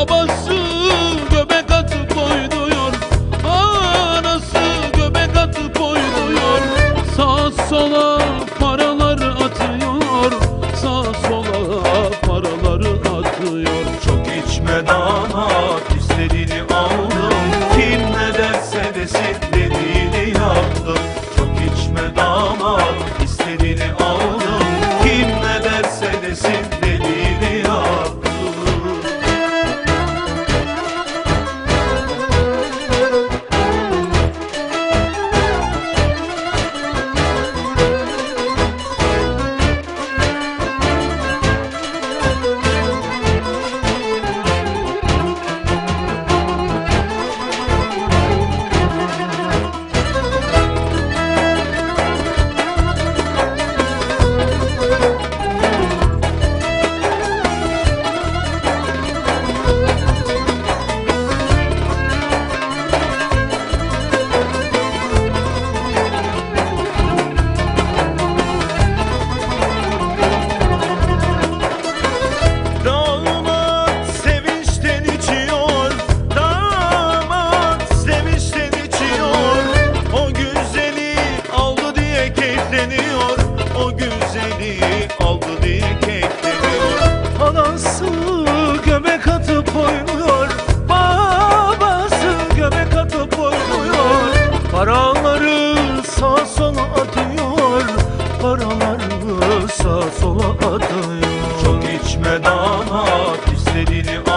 Babası göbek atıp oynuyor. Anası göbek atıp oynuyor. Sağa sola feda istediğini